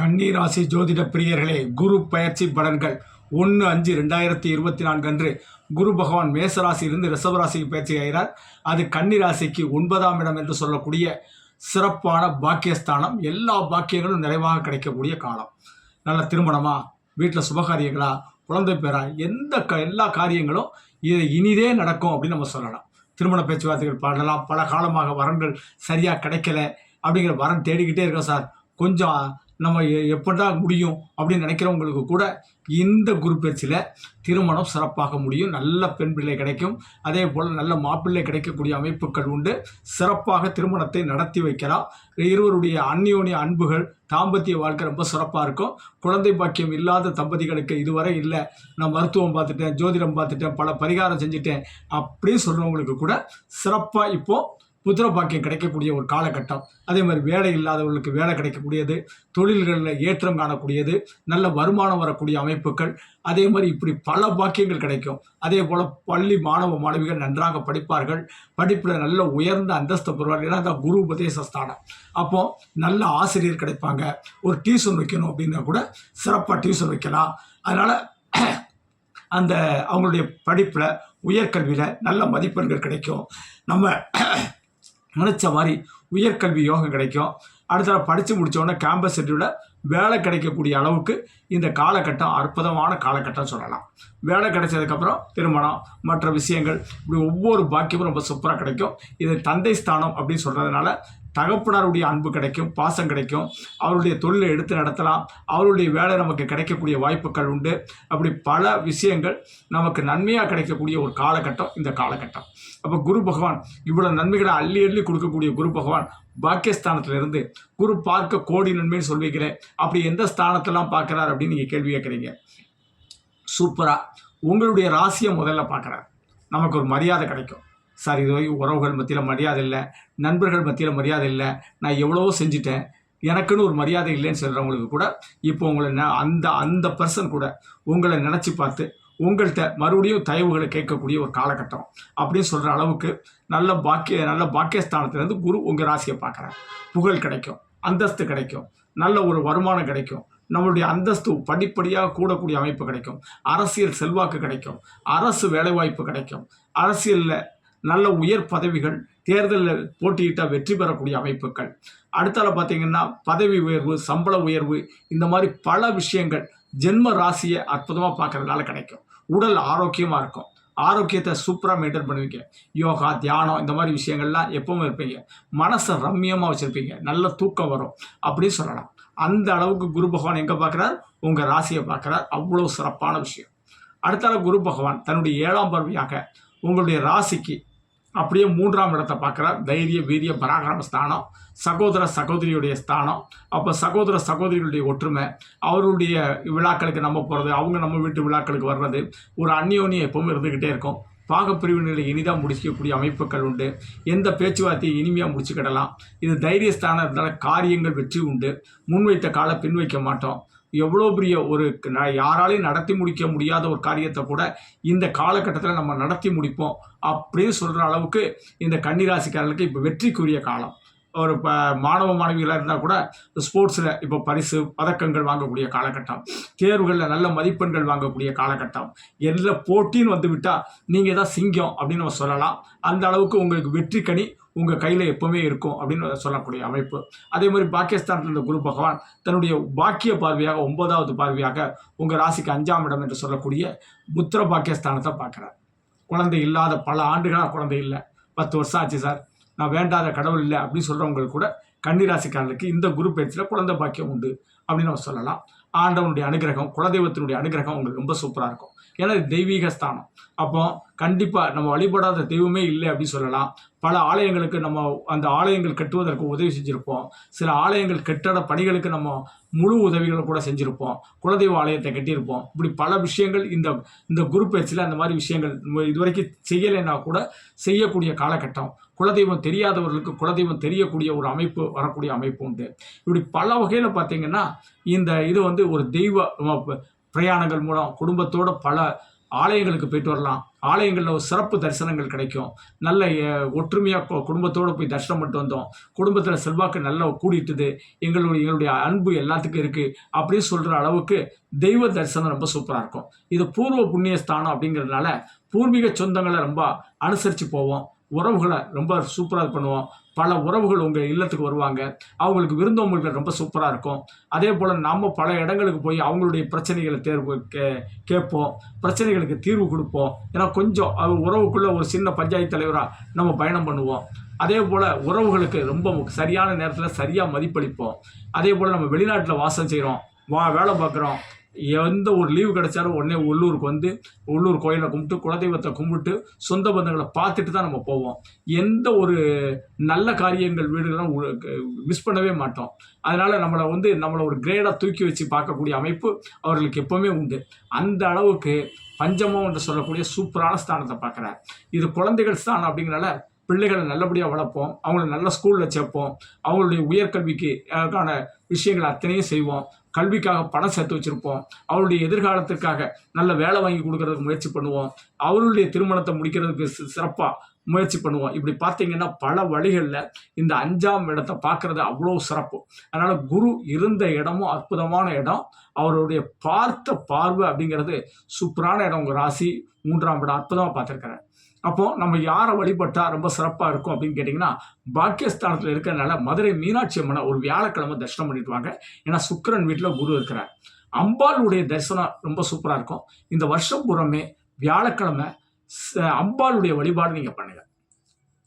கன்னிராசி ஜோதிட பிரியர்களே குரு பயிற்சி பலன்கள் ஒன்று அஞ்சு ரெண்டாயிரத்தி இருபத்தி நான்கு அன்று குரு பகவான் மேசராசியிலிருந்து ரிஷபராசிக்கு பயிற்சி ஆகிறார். அது கன்னிராசிக்கு ஒன்பதாம் இடம் என்று சொல்லக்கூடிய சிறப்பான பாக்கியஸ்தானம். எல்லா பாக்கியங்களும் நிறைவாக கிடைக்கக்கூடிய காலம். நல்ல திருமணமா வீட்டில் சுபகாரியங்களா குழந்தை பேரா எந்த க எல்லா காரியங்களும் இது இனிதே நடக்கும் அப்படின்னு நம்ம சொல்லலாம். திருமண பேச்சுவார்த்தைகள் பாடலாம். பல காலமாக வரன்கள் சரியாக கிடைக்கல அப்படிங்கிற வரன் தேடிக்கிட்டே இருக்கோம் சார். கொஞ்சம் நம்ம எ- எப்படா முடியும் அப்படின்னு நினைக்கிறவங்களுக்கு கூட இந்த குரு பேச்சில் திருமணம் சிறப்பாக முடியும். நல்ல பெண் பிள்ளை கிடைக்கும். அதே போல் நல்ல மாப்பிள்ளை கிடைக்கக்கூடிய அமைப்புகள் உண்டு. சிறப்பாக திருமணத்தை நடத்தி வைக்கலாம். இருவருடைய அந்யோன்ய அன்புகள் தாம்பத்திய வாழ்க்கை ரொம்ப சிறப்பாக இருக்கும். குழந்தை பாக்கியம் இல்லாத தம்பதிகளுக்கு இதுவரை இல்லை. நான் மருத்துவம் பார்த்துட்டேன் ஜோதிடம் பார்த்துட்டேன் பல பரிகாரம் செஞ்சுட்டேன் அப்படின்னு சொல்கிறவங்களுக்கு கூட சிறப்பாக இப்போது புத்திர பாக்கியம் கிடைக்கக்கூடிய ஒரு காலகட்டம். அதே மாதிரி வேலை இல்லாதவர்களுக்கு வேலை கிடைக்கக்கூடியது தொழில்களில் ஏற்றம் காணக்கூடியது நல்ல வருமானம் வரக்கூடிய அமைப்புகள். அதே மாதிரி இப்படி பல பாக்கியங்கள் கிடைக்கும். அதே போல் பள்ளி மாணவ மாணவிகள் நன்றாக படிப்பார்கள். படிப்பில் நல்ல உயர்ந்த அந்தஸ்து பெறுவார்கள். ஏன்னா அந்த குரு உபதேச ஸ்தானம். அப்போது நல்ல ஆசிரியர் கிடைப்பாங்க. ஒரு டியூஷன் வைக்கணும் அப்படின்னா கூட சிறப்பாக டியூஷன் வைக்கலாம். அதனால் அந்த அவங்களுடைய படிப்பில் உயர்கல்வியில் நல்ல மதிப்பெண்கள் கிடைக்கும். நம்ம நினச்ச மாதிரி உயர்கல்வி யோகம் கிடைக்கும். அடுத்த படித்து முடித்தோடனே கேம்பஸ் செட்டில் வேலை கிடைக்கக்கூடிய அளவுக்கு இந்த காலகட்டம் அற்புதமான காலகட்டம் சொல்லலாம். வேலை கிடைச்சதுக்கப்புறம் திருமணம் மற்ற விஷயங்கள் இப்படி ஒவ்வொரு பாக்கியமும் ரொம்ப சூப்பராக கிடைக்கும். இது தந்தை ஸ்தானம் அப்படின்னு சொல்கிறதுனால தகப்பனாருடைய அன்பு கிடைக்கும் பாசம் கிடைக்கும். அவருடைய தொழிலை எடுத்து நடத்தலாம். அவருடைய வேலை நமக்கு கிடைக்கக்கூடிய வாய்ப்புகள் உண்டு. அப்படி பல விஷயங்கள் நமக்கு நன்மையாக கிடைக்கக்கூடிய ஒரு காலகட்டம் இந்த காலகட்டம். அப்போ குரு பகவான் இவ்வளோ நன்மைகளை அள்ளி அள்ளி கொடுக்கக்கூடிய குரு பகவான் பாக்கியஸ்தானத்திலிருந்து குரு பார்க்க கோடி நன்மைன்னு சொல்லிக்கிறேன் அப்படி எந்த ஸ்தானத்தெல்லாம் பார்க்குறாரு அப்படின்னு நீங்கள் கேள்வி கேட்குறீங்க? சூப்பராக உங்களுடைய ராசியை முதல்ல பார்க்குறாரு. நமக்கு ஒரு மரியாதை கிடைக்கும். சார் இது வரைக்கும் உறவுகள் மத்தியில் மரியாதை இல்லை நண்பர்கள் மத்தியில் மரியாதை இல்லை நான் எவ்வளவோ செஞ்சுட்டேன். எனக்குன்னு ஒரு மரியாதை இல்லைன்னு சொல்கிறவங்களுக்கு கூட இப்போ உங்களை அந்த அந்த பர்சன் கூட உங்களை நினச்சி பார்த்து உங்கள்கிட்ட மறுபடியும் தயவுகளை கேட்கக்கூடிய ஒரு காலகட்டம் அப்படின்னு சொல்கிற அளவுக்கு நல்ல பாக்கிய நல்ல பாக்கியஸ்தானத்துலேருந்து குரு உங்கள் ராசியை பார்க்குறாரு. புகழ் கிடைக்கும் அந்தஸ்து கிடைக்கும் நல்ல ஒரு வருமானம் கிடைக்கும் நம்மளுடைய அந்தஸ்து படிப்படியாக கூடக்கூடிய அமைப்பு கிடைக்கும் அரசியல் செல்வாக்கு கிடைக்கும் அரசு வேலைவாய்ப்பு கிடைக்கும் அரசியலில் நல்ல உயர் பதவிகள் தேர்தலில் போட்டியிட்டால் வெற்றி பெறக்கூடிய அமைப்புகள். அடுத்தால பார்த்தீங்கன்னா பதவி உயர்வு சம்பள உயர்வு இந்த மாதிரி பல விஷயங்கள் ஜென்ம ராசியை அற்புதமாக பார்க்கறதுனால கிடைக்கும். உடல் ஆரோக்கியமாக இருக்கும். ஆரோக்கியத்தை சூப்பராக மெயின்டைன் பண்ணுவீங்க. யோகா தியானம் இந்த மாதிரி விஷயங்கள்லாம் எப்பவும் இருப்பீங்க. மனசை ரம்மியமாக வச்சுருப்பீங்க. நல்ல தூக்கம் வரும் அப்படின்னு சொல்லலாம். அந்த அளவுக்கு குரு பகவான் எங்கே பார்க்குறார் உங்கள் ராசியை பார்க்குறார் அவ்வளோ சிறப்பான விஷயம். அடுத்தால குரு பகவான் தன்னுடைய ஏழாம் பார்வையாக உங்களுடைய ராசிக்கு அப்படியே மூன்றாம் இடத்தை பார்க்குறார். தைரிய வீரிய பராக்கிரம ஸ்தானம். சகோதர சகோதரியுடைய ஸ்தானம். அப்போ சகோதர சகோதரிகளுடைய ஒற்றுமை. அவருடைய விழாக்களுக்கு நம்ம போகிறது அவங்க நம்ம வீட்டு விழாக்களுக்கு வர்றது ஒரு அந்யோன்யம் எப்பவும் இருந்துக்கிட்டே இருக்கும். பாகப்பிரிவினைகளை இனிதாக முடிக்கக்கூடிய அமைப்புகள் உண்டு. எந்த பேச்சுவார்த்தையை இனிமையாக முடிச்சுக்கிடலாம். இது தைரியஸ்தானம் இருந்தாலும் காரியங்கள் வெற்றி உண்டு. முன்வைத்த காலை பின் வைக்க மாட்டோம். எவ்வளோ பெரிய ஒரு யாராலையும் நடத்தி முடிக்க முடியாத ஒரு காரியத்தை கூட இந்த காலகட்டத்தில் நம்ம நடத்தி முடிப்போம் அப்படின்னு சொல்கிற அளவுக்கு இந்த கன்னிராசிக்காரர்களுக்கு இப்போ வெற்றிக்குரிய காலம். ஒரு இப்போ மாணவ மாணவிகளாக இருந்தால் கூட ஸ்போர்ட்ஸில் இப்போ பரிசு பதக்கங்கள் வாங்கக்கூடிய காலகட்டம். தேர்வுகளில் நல்ல மதிப்பெண்கள் வாங்கக்கூடிய காலகட்டம். எல்லா போட்டின்னு வந்து விட்டால் நீங்கள் தான் சிங்கம் அப்படின்னு நம்ம சொல்லலாம். அந்த அளவுக்கு உங்களுக்கு வெற்றி கனி உங்கள் கையில் எப்போவுமே இருக்கும் அப்படின்னு சொல்லக்கூடிய அமைப்பு. அதே மாதிரி பாகிஸ்தானத்தில் இருந்த குரு பகவான் தன்னுடைய பாக்கிய பார்வையாக ஒன்பதாவது பார்வையாக உங்கள் ராசிக்கு அஞ்சாம் இடம் என்று சொல்லக்கூடிய புத்திர பாக்கியஸ்தானத்தை பார்க்குறார். குழந்தை இல்லாத பல ஆண்டுகளாக குழந்தை இல்லை. பத்து வருஷம் ஆச்சு சார். நான் வேண்டாத கடவுள் இல்லை அப்படின்னு சொல்கிறவங்களுக்கு கூட கன்னிராசிக்காரர்களுக்கு இந்த குரு பயிற்சியில் குழந்தை பாக்கியம் உண்டு. அப்படின்னு நம்ம சொல்லலாம். ஆண்டவனுடைய அனுகிரகம் குலதெய்வத்தினுடைய அனுகிரகம் உங்களுக்கு ரொம்ப சூப்பராக இருக்கும். ஏன்னா தெய்வீக ஸ்தானம். அப்போ கண்டிப்பாக நம்ம வழிபடாத தெய்வமே இல்லை அப்படின்னு சொல்லலாம். பல ஆலயங்களுக்கு நம்ம அந்த ஆலயங்கள் கட்டுவதற்கு உதவி செஞ்சுருப்போம். சில ஆலயங்கள் கட்டட பணிகளுக்கு நம்ம முழு உதவிகளை கூட செஞ்சுருப்போம். குலதெய்வ ஆலயத்தை கட்டியிருப்போம். இப்படி பல விஷயங்கள் இந்த இந்த குரு பயிற்சியில் அந்த மாதிரி விஷயங்கள் இதுவரைக்கும் செய்யலைன்னா கூட செய்யக்கூடிய காலகட்டம். குலதெய்வம் தெரியாதவர்களுக்கு குலதெய்வம் தெரியக்கூடிய ஒரு அமைப்பு வரக்கூடிய அமைப்பு உண்டு. இப்படி பல வகையில் பார்த்தீங்கன்னா இந்த இது வந்து ஒரு தெய்வ பிரயாணங்கள் மூலம் குடும்பத்தோட பல ஆலயங்களுக்கு போயிட்டு வரலாம். ஆலயங்களில் ஒரு சிறப்பு தரிசனங்கள் கிடைக்கும். நல்ல ஒற்றுமையாக குடும்பத்தோடு போய் தரிசனம் பண்ணிட்டு வந்தோம். குடும்பத்தில் செல்வாக்கு நல்லா கூடிட்டுது. எங்களுடைய எங்களுடைய அன்பு எல்லாத்துக்கும் இருக்குது அப்படின்னு சொல்கிற அளவுக்கு தெய்வ தரிசனம் ரொம்ப சூப்பராக இருக்கும். இது பூர்வ புண்ணிய ஸ்தானம் அப்படிங்கிறதுனால பூர்வீக சொந்தங்களை ரொம்ப அனுசரித்து போவோம். உறவுகளை ரொம்ப சூப்பராக பண்ணுவோம். பல உறவுகள் உங்கள் இல்லத்துக்கு வருவாங்க. அவங்களுக்கு விருந்தோம்பல்கள் ரொம்ப சூப்பராக இருக்கும். அதே போல் நம்ம பல இடங்களுக்கு போய் அவங்களுடைய பிரச்சனைகளை தேர்வு கே கேட்போம். பிரச்சனைகளுக்கு தீர்வு கொடுப்போம். ஏன்னா கொஞ்சம் அது உறவுக்குள்ளே ஒரு சின்ன பஞ்சாயத்து தலைவராக நம்ம பயணம் பண்ணுவோம். அதே போல் உறவுகளுக்கு ரொம்ப சரியான நேரத்தில் சரியாக மதிப்பளிப்போம். அதே போல் நம்ம வெளிநாட்டில் வாசம் செய்கிறோம் வா வேலை பார்க்குறோம். எந்த ஒரு லீவு கிடைச்சாலும் உடனே உள்ளூருக்கு வந்து உள்ளூர் கோயிலை கும்பிட்டு குலதெய்வத்தை கும்பிட்டு சொந்த பந்தங்களை பார்த்துட்டு தான் நம்ம போவோம். எந்த ஒரு நல்ல காரியங்கள் வீடுகளும் மிஸ் பண்ணவே மாட்டோம். அதனால் நம்மளை வந்து நம்மளை ஒரு கிரேடாக தூக்கி வச்சு பார்க்கக்கூடிய அமைப்பு அவர்களுக்கு எப்போவுமே உண்டு. அந்த அளவுக்கு பஞ்சமம் என்று சொல்லக்கூடிய சூப்பரான ஸ்தானத்தை பார்க்குறேன் இது குழந்தைகள் ஸ்தானம் அப்படிங்கிறனால பிள்ளைகளை நல்லபடியாக வளர்ப்போம். அவங்கள நல்ல ஸ்கூலில் சேர்ப்போம். அவங்களுடைய உயர்கல்விக்கு விஷயங்கள் அத்தனையும் செய்வோம். கல்விக்காக பணம் சேர்த்து வச்சுருப்போம். அவருடைய எதிர்காலத்திற்காக நல்ல வேலை வாங்கி கொடுக்கறதுக்கு முயற்சி பண்ணுவோம். அவருடைய திருமணத்தை முடிக்கிறதுக்கு சிறப்பாக முயற்சி பண்ணுவோம். இப்படி பார்த்தீங்கன்னா பல வழிகளில் இந்த அஞ்சாம் இடத்தை பார்க்குறது அவ்வளோ சிறப்பு. அதனால் குரு இருந்த இடமும் அற்புதமான இடம். அவருடைய பார்த்த பார்வை அப்படிங்கிறது சூப்பரான இடம். உங்கள் ராசி மூன்றாம் இடம். அற்புதமாக பார்த்துருக்கிறேன். அப்போ நம்ம யாரை வழிபட்டா ரொம்ப சிறப்பாக இருக்கும் அப்படின்னு கேட்டிங்கன்னா பாக்கியஸ்தானத்தில் இருக்கிறதுனால மதுரை மீனாட்சி அம்மனை ஒரு வியாழக்கிழமை தரிசனம் பண்ணிட்டு வாங்க. ஏன்னா சுக்கிரன் வீட்டில் குரு இருக்கிறார். அம்பாளுடைய தரிசனம் ரொம்ப சூப்பராக இருக்கும். இந்த வருஷம் புறமே வியாழக்கிழமை அம்பாளுடைய வழிபாடு நீங்கள் பண்ணுங்கள்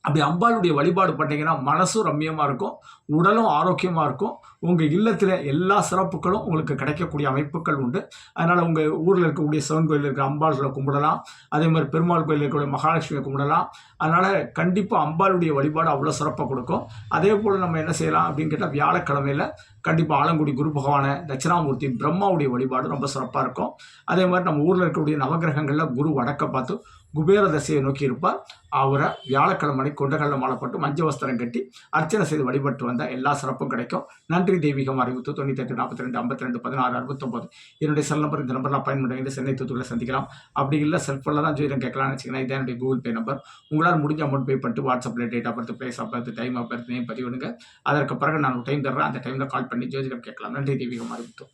அப்படி அம்பாளுடைய வழிபாடு பண்ணிங்கன்னா மனசும் ரம்மியமாக இருக்கும் உடலும் ஆரோக்கியமாக இருக்கும். உங்கள் இல்லத்தில் எல்லா சிறப்புகளும் உங்களுக்கு கிடைக்கக்கூடிய அமைப்புகள் உண்டு. அதனால் உங்கள் ஊரில் இருக்கக்கூடிய சிவன் கோயில் இருக்கிற அம்பாள்களை கும்பிடலாம். அதே மாதிரி பெருமாள் கோயில் இருக்கக்கூடிய மகாலட்சுமியை கும்பிடலாம். அதனால் கண்டிப்பாக அம்பாளுடைய வழிபாடு அவ்வளோ சிறப்பாக கொடுக்கும். அதே போல் நம்ம என்ன செய்யலாம் அப்படின்னு கேட்டால் வியாழக்கிழமையில் கண்டிப்பாக ஆலங்குடி குரு பகவானை தட்சிணாமூர்த்தி பிரம்மாவுடைய வழிபாடு ரொம்ப சிறப்பாக இருக்கும். அதே மாதிரி நம்ம ஊரில் இருக்கக்கூடிய நவகிரகங்களில் குரு வடக்க பார்த்து குபேர தசையை நோக்கி இருப்பார். அவரை வியாழக்கிழமை கொண்டகல்ல மாலைப்பட்டு மஞ்சள் வஸ்திரம் கட்டி அர்ச்சனை செய்து வழிபட்டு வந்தால் எல்லா சிறப்பும் கிடைக்கும். நன்றி. தெய்வீகம் அறிவித்து தொண்ணூற்றி எட்டு நாற்பத்தி ரெண்டு ஐம்பத்தி ரெண்டு பதினாறு அறுபத்தொம்பது. என்னுடைய செல் நம்பர் இந்த நம்பர்லாம் பயன்படுத்தி சென்னை தூத்துக்குள்ள சந்திக்கலாம். அப்படி இல்லை செல்ஃபோனில் தான் ஜோதிடம் கேட்கலாம்னு வச்சிங்கன்னா இதான் என்னுடைய கூகுள் பே நம்பர் உங்களால் முடிஞ்ச அமௌண்ட் பே பண்ணிட்டு வாட்ஸ்அப்பில் date of birth place of birth time of birth name பதிவிடுங்க. அதற்கு பிறகு நான் டைம் தர்றேன். அந்த டைமில் கால் பண்ணி ஜோதிடம் கேட்கலாம். நன்றி தெய்வீகம் அறிவித்தோம்.